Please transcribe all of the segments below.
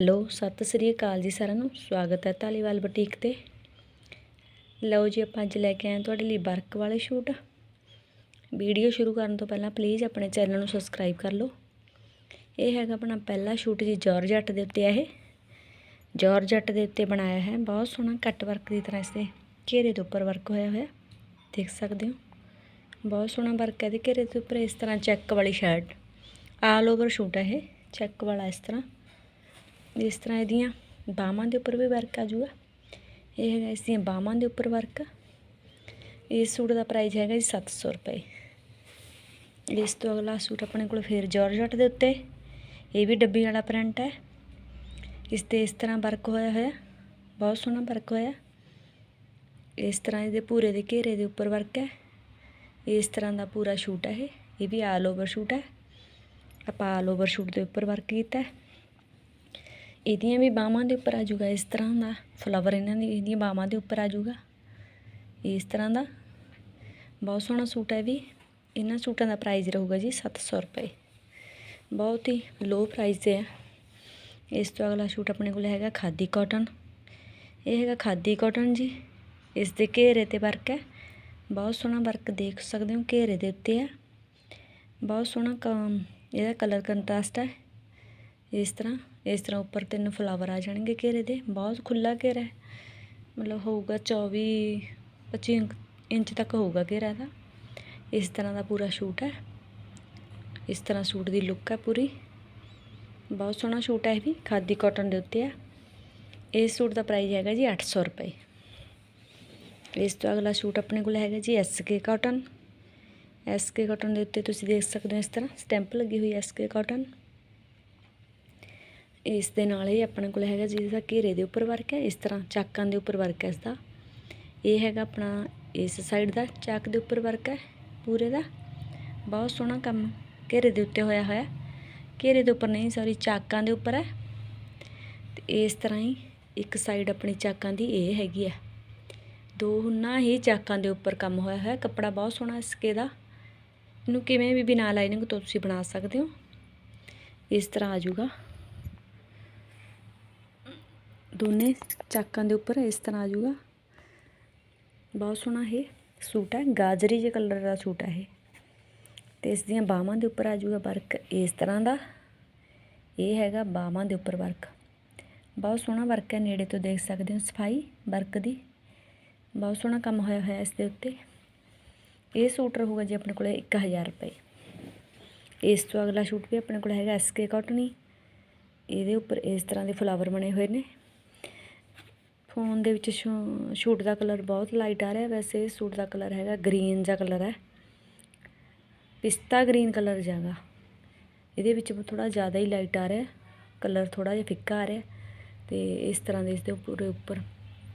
Hello Sat Sri ਅਕਾਲ ਜੀ ਸਾਰਿਆਂ ਨੂੰ। ਸਵਾਗਤ ਹੈ ਧਾਲੀਵਾਲ ਬੁਟੀਕ ਤੇ। ਲਓ ਜੀ, ਆਪਾਂ ਅੱਜ ਲੈ ਕੇ ਆਏ ਤੁਹਾਡੇ ਲਈ ਵਰਕ ਵਾਲੇ ਸ਼ੂਟ। ਵੀਡੀਓ ਸ਼ੁਰੂ ਕਰਨ ਤੋਂ ਪਹਿਲਾਂ ਪਲੀਜ਼ ਆਪਣੇ ਚੈਨਲ ਨੂੰ ਸਬਸਕ੍ਰਾਈਬ ਕਰ ਲਓ। ਇਹ ਹੈਗਾ ਆਪਣਾ ਪਹਿਲਾ ਸ਼ੂਟ ਜੀ ਜਾਰਜਟ ਦੇ ਉੱਤੇ ਆ ਇਹ। ਜਾਰਜਟ ਦੇ ਉੱਤੇ ਬਣਾਇਆ ਹੈ। ਬਹੁਤ ਸੋਹਣਾ ਕੱਟ ਵਰਕ ਦੀ ਤਰ੍ਹਾਂ ਇਸ ਦੇ ਘੇਰੇ ਦੇ ਉੱਪਰ ਵਰਕ ਹੋਇਆ ਹੋਇਆ। ਦੇਖ ਸਕਦੇ ਹੋ। ਬਹੁਤ ਸੋਹਣਾ ਵਰਕ ਹੈ ਇਹਦੇ ਘੇਰੇ ਦੇ ਉੱਪਰ। ਇਸ ਤਰ੍ਹਾਂ ਚੈੱਕ ਵਾਲੀ ਸ਼ਰਟ ਆਲ ਓਵਰ ਸ਼ੂਟ ਹੈ ਇਹ। ਚੈੱਕ ਵਾਲਾ ਇਸ ਤਰ੍ਹਾਂ। ਇਸ ਤਰ੍ਹਾਂ ਇਹਦੀਆਂ ਬਾਹਾਂ ਦੇ ਉੱਪਰ ਵੀ ਵਰਕ ਆ ਜੂਗਾ ਇਹ ਹੈਗਾ ਇਸ ਦੀਆਂ ਬਾਹਾਂ ਦੇ ਉੱਪਰ ਵਰਕ ਇਸ ਸੂਟ ਦਾ ਪ੍ਰਾਈਸ ਹੈਗਾ ਜੀ 700 ਰੁਪਏ। ਇਸ ਤੋਂ ਅਗਲਾ ਸੂਟ ਆਪਣੇ ਕੋਲ ਫੇਰ ਜਾਰਜਟ ਦੇ ਉੱਤੇ। ਇਹ ਵੀ ਡੱਬੀ ਵਾਲਾ ਪ੍ਰਿੰਟ ਹੈ। ਇਸ ਤੇ ਇਸ ਤਰ੍ਹਾਂ ਵਰਕ ਹੋਇਆ ਹੋਇਆ। ਬਹੁਤ ਸੋਹਣਾ ਵਰਕ ਹੋਇਆ। ਇਸ ਤਰ੍ਹਾਂ ਇਹਦੇ ਪੂਰੇ ਦੇ ਘੇਰੇ ਦੇ ਉੱਪਰ ਵਰਕ ਹੈ। ਇਸ ਤਰ੍ਹਾਂ ਦਾ ਪੂਰਾ ਸ਼ੂਟ ਹੈ ਇਹ। ਇਹ ਵੀ ਆਲ ਓਵਰ ਸ਼ੂਟ ਹੈ। ਆਪਾਂ ਆਲ ਓਵਰ ਸ਼ੂਟ ਦੇ ਉੱਪਰ ਵਰਕ ਕੀਤਾ ਹੈ। ਇਹਦੀਆਂ ਵੀ ਬਾਹਾਂ ਦੇ ਉੱਪਰ ਆ ਜਾਊਗਾ, ਇਸ ਤਰ੍ਹਾਂ ਦਾ ਫਲਾਵਰ ਇਹਨਾਂ ਦੀ, ਇਹਦੀਆਂ ਬਾਹਾਂ ਦੇ ਉੱਪਰ ਆ ਜਾਊਗਾ। ਇਸ ਤਰ੍ਹਾਂ ਦਾ। ਬਹੁਤ ਸੋਹਣਾ ਸੂਟ ਹੈ ਵੀ। ਇਹਨਾਂ ਸੂਟਾਂ ਦਾ ਪ੍ਰਾਈਸ ਰਹੂਗਾ ਜੀ 700 ਰੁਪਏ। ਬਹੁਤ ਹੀ ਲੋ ਪ੍ਰਾਈਸ ਤੇ ਹੈ ਇਸ ਤੋਂ ਅਗਲਾ ਸੂਟ ਆਪਣੇ ਕੋਲ ਹੈਗਾ ਖਾਦੀ ਕਾਟਨ ਇਹ ਹੈਗਾ ਖਾਦੀ ਕਾਟਨ ਜੀ। ਇਸ ਦੇ ਘੇਰੇ ਤੇ ਵਰਕ ਹੈ। ਬਹੁਤ ਸੋਹਣਾ ਵਰਕ ਦੇਖ ਸਕਦੇ ਹੋ, ਘੇਰੇ ਦੇ ਉੱਤੇ ਹੈ ਬਹੁਤ ਸੋਹਣਾ ਇਹਦਾ ਕਲਰ ਕੰਟਰਾਸਟ ਹੈ। ਇਸ ਤਰ੍ਹਾਂ ਇਸ ਤਰ੍ਹਾਂ ਉੱਪਰ ਤਿੰਨ ਫਲਾਵਰ ਆ ਜਾਣਗੇ ਘੇਰੇ ਦੇ, ਬਹੁਤ ਖੁੱਲਾ ਘੇਰਾ ਮਤਲਬ ਹੋਊਗਾ 24 25 ਇੰਚ ਤੱਕ ਹੋਊਗਾ ਘੇਰਾ ਦਾ ਇਸ ਤਰ੍ਹਾਂ ਦਾ ਪੂਰਾ ਸ਼ੂਟ ਹੈ। ਇਸ ਤਰ੍ਹਾਂ ਸੂਟ ਦੀ ਲੁੱਕ ਹੈ ਪੂਰੀ। ਬਹੁਤ ਸੋਹਣਾ ਸ਼ੂਟ ਹੈ ਇਹ ਵੀ, ਖਾਦੀ ਕਾਟਨ ਦੇ ਉੱਤੇ ਹੈ। ਇਸ ਸੂਟ ਦਾ ਪ੍ਰਾਈਸ ਹੈਗਾ ਜੀ 800 ਰੁਪਏ। ਇਸ ਤੋਂ ਅਗਲਾ ਸੂਟ ਆਪਣੇ ਕੋਲ ਹੈਗਾ ਜੀ ਐਸਕੇ ਕਾਟਨ ਐਸਕੇ ਕਾਟਨ ਦੇ ਉੱਤੇ ਤੁਸੀਂ ਦੇਖ ਸਕਦੇ ਹੋ ਇਸ ਤਰ੍ਹਾਂ ਸਟੈਂਪ ਲੱਗੀ ਹੋਈ ਐਸਕੇ ਕਾਟਨ ਇਸ ਦੇ ਨਾਲ ਹੀ ਆਪਣੇ ਕੋਲ ਹੈਗਾ ਜੀ ਦਾ ਘੇਰੇ ਦੇ ਉੱਪਰ ਵਰਕ ਹੈ, ਇਸ ਤਰ੍ਹਾਂ ਚਾਕਾਂ ਦੇ ਉੱਪਰ ਵਰਕ ਹੈ ਇਸ ਦਾ ਇਹ ਹੈਗਾ ਆਪਣਾ ਇਸ ਸਾਈਡ ਦਾ ਚਾਕ ਦੇ ਉੱਪਰ ਵਰਕ ਹੈ, ਪੂਰੇ ਦਾ। ਬਹੁਤ ਸੋਹਣਾ ਕੰਮ ਘੇਰੇ ਦੇ ਉੱਤੇ ਹੋਇਆ ਹੋਇਆ। ਘੇਰੇ ਦੇ ਉੱਪਰ ਨਹੀਂ ਸੌਰੀ ਚਾਕਾਂ ਦੇ ਉੱਪਰ ਹੈ। ਤੇ ਇਸ ਤਰ੍ਹਾਂ ਹੀ ਇੱਕ ਸਾਈਡ ਆਪਣੀ ਚਾਕਾਂ ਦੀ ਇਹ ਹੈਗੀ ਹੈ। ਦੋ ਹੁਣਾ ਹੀ ਚਾਕਾਂ ਦੇ ਉੱਪਰ ਕੰਮ ਹੋਇਆ ਹੋਇਆ, ਕੱਪੜਾ ਬਹੁਤ ਸੋਹਣਾ ਇਸਕੇ ਦਾ। ਇਹਨੂੰ ਕਿਵੇਂ ਵੀ ਬਿਨਾ ਲਾਈਨਿੰਗ ਤੋਂ ਤੁਸੀਂ ਬਣਾ ਸਕਦੇ ਹੋ। ਇਸ ਤਰ੍ਹਾਂ ਆ ਜਾਊਗਾ। ਦੋਨੇ ਚਾਕਾਂ ਦੇ ਉੱਪਰ ਇਸ ਤਰ੍ਹਾਂ ਆ ਜਾਊਗਾ। ਬਹੁਤ ਸੋਹਣਾ ਇਹ ਸੂਟ ਹੈ, ਗਾਜਰੀ ਜਿਹੇ ਕਲਰ ਦਾ ਸੂਟ ਹੈ ਇਹ। ਤੇ ਇਸ ਦੀਆਂ ਬਾਹਾਂ ਦੇ ਉੱਪਰ ਆ ਜਾਊਗਾ ਵਰਕ ਇਸ ਤਰ੍ਹਾਂ ਦਾ। ਇਹ ਹੈਗਾ ਬਾਹਾਂ ਦੇ ਉੱਪਰ ਵਰਕ। ਬਹੁਤ ਸੋਹਣਾ ਵਰਕ ਹੈ, ਨੇੜੇ ਤੋਂ ਦੇਖ ਸਕਦੇ ਹੋ ਸਫ਼ਾਈ ਵਰਕ ਦੀ। ਬਹੁਤ ਸੋਹਣਾ ਕੰਮ ਹੋਇਆ ਹੋਇਆ ਇਸ ਦੇ ਉੱਤੇ। ਇਹ ਸੂਟ ਰਹੂਗਾ ਜੀ ਆਪਣੇ ਕੋਲੇ 1000 ਰੁਪਏ। ਇਸ ਤੋਂ ਅਗਲਾ ਸੂਟ ਵੀ ਆਪਣੇ ਕੋਲ ਹੈਗਾ ਐਸਕੇ ਕਾਟਨੀ ਇਹਦੇ ਉੱਪਰ ਇਸ ਤਰ੍ਹਾਂ ਦੇ ਫਲਾਵਰ ਬਣੇ ਹੋਏ ਨੇ। ਫੋਨ ਦੇ ਵਿੱਚ ਸ਼ੂਟ ਦਾ ਕਲਰ ਬਹੁਤ ਲਾਈਟ ਆ ਰਿਹਾ, ਵੈਸੇ ਸੂਟ ਦਾ ਕਲਰ ਹੈਗਾ ਗ੍ਰੀਨ ਜਿਹਾ ਕਲਰ ਹੈ। ਪਿਸਤਾ ਗ੍ਰੀਨ ਕਲਰ ਜਾਗਾ ਇਹਦੇ ਵਿੱਚ ਥੋੜਾ ਜ਼ਿਆਦਾ ਹੀ ਲਾਈਟ ਆ ਰਿਹਾ, ਕਲਰ ਥੋੜਾ ਜਿਹਾ ਫਿੱਕਾ ਆ ਰਿਹਾ ਤੇ ਇਸ ਤਰ੍ਹਾਂ ਦੇ ਇਸ ਦੇ ਪੂਰੇ ਉੱਪਰ,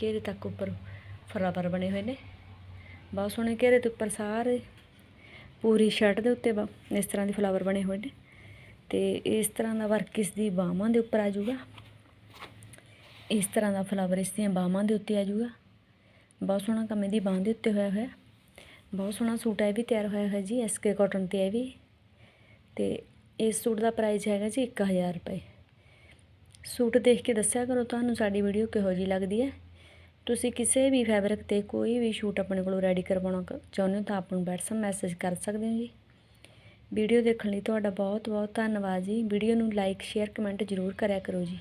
ਘੇਰੇ ਤੱਕ ਉੱਪਰ ਫਲਾਵਰ ਬਣੇ ਹੋਏ ਨੇ। ਬਹੁਤ ਸੋਹਣੇ ਘੇਰੇ ਦੇ ਉੱਪਰ ਸਾਰੇ, ਪੂਰੀ ਸ਼ਰਟ ਦੇ ਉੱਤੇ ਇਸ ਤਰ੍ਹਾਂ ਦੇ ਫਲਾਵਰ ਬਣੇ ਹੋਏ ਨੇ। ਤੇ ਇਸ ਤਰ੍ਹਾਂ ਦਾ ਵਰਕ ਇਸ ਦੀ ਬਾਹਾਂ ਦੇ ਉੱਪਰ ਆ ਜਾਊਗਾ। ਇਸ ਤਰ੍ਹਾਂ ਦਾ ਫਲਾਵਰ ਇਸ ਦੀਆਂ ਬਾਹਾਂ ਦੇ ਉੱਤੇ ਆ ਜਾਊਗਾ। ਬਹੁਤ ਸੋਹਣਾ ਕੰਮ ਇਹਦੀ ਬਾਹਾਂ ਦੇ ਉੱਤੇ ਹੋਇਆ ਹੋਇਆ। ਬਹੁਤ ਸੋਹਣਾ ਸੂਟ ਹੈ ਇਹ ਵੀ ਤਿਆਰ ਹੋਇਆ ਹੈ ਜੀ ਐਸਕੇ ਕਾਟਨ ਤੇ ਹੈ ਵੀ। ਤੇ ਇਸ ਸੂਟ ਦਾ ਪ੍ਰਾਈਸ ਹੈਗਾ ਜੀ 1000 ਰੁਪਏ। ਸੂਟ ਦੇਖ ਕੇ ਦੱਸਿਆ ਕਰੋ, ਤੁਹਾਨੂੰ ਸਾਡੀ ਵੀਡੀਓ ਕਿਹੋ ਜੀ ਲੱਗਦੀ ਹੈ। ਤੁਸੀਂ ਕਿਸੇ ਵੀ ਫੈਬਰਿਕ ਤੇ ਕੋਈ ਵੀ ਸ਼ੂਟ ਆਪਣੇ ਕੋਲੋਂ ਰੈਡੀ ਕਰਵਾਉਣਾ ਚਾਹੁੰਦੇ ਹੋ ਤਾਂ ਆਪ ਨੂੰ WhatsApp ਮੈਸੇਜ ਕਰ ਸਕਦੇ ਹੋ ਜੀ। ਵੀਡੀਓ ਦੇਖਣ ਲਈ ਤੁਹਾਡਾ ਬਹੁਤ ਬਹੁਤ ਧੰਨਵਾਦ ਜੀ। ਵੀਡੀਓ ਨੂੰ ਲਾਈਕ ਸ਼ੇਅਰ ਕਮੈਂਟ ਜ਼ਰੂਰ ਕਰਿਆ ਕਰੋ ਜੀ।